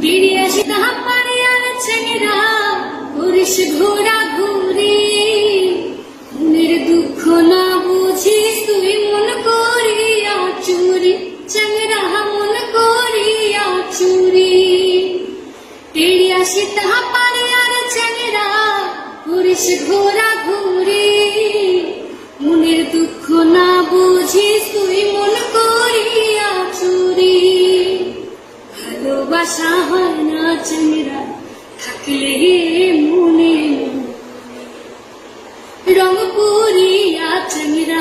বেরিয়ে তাহা পারে আর ছেলেরা। করিস ঘোরা ঘুরি। মনের দুঃখ না বুঝিস তুই মন করিয়া চুরি। চ্যাংরা মন করিয়া চুরি। বেরিয়ে আসি তাহা পারে আর ছেলেরা। করিস ঘোরা ঘুরি। মনের দুঃখ না বুঝিস ভালোবাসা হয় না থাকলে মনে। রং পুরিয়া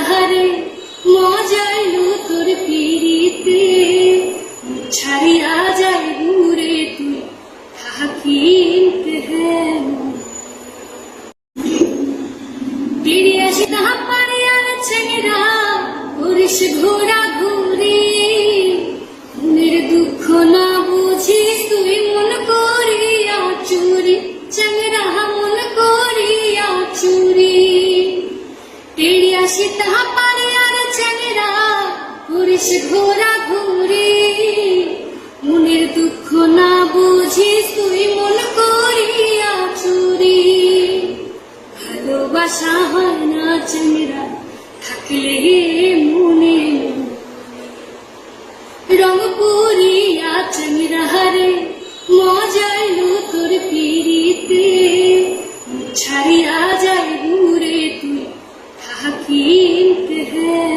হারে তোর পিড়িতে ছাড়িয়া যাই ঘুরে তুই হ্যাঁ আসি তাহা আসি পারে আর ছেলেরা করিস ঘোরা ঘুরি। মনের দুঃখ না বুঝিস তুই মন করিয়া চুরি। ভালোবাসা হয় না চেংরা থাকলে মনে। রং পুরিয়া চেংরা হারে মজাইলো তোর পিড়িতে, ছাড়িয়া যায় ठीक है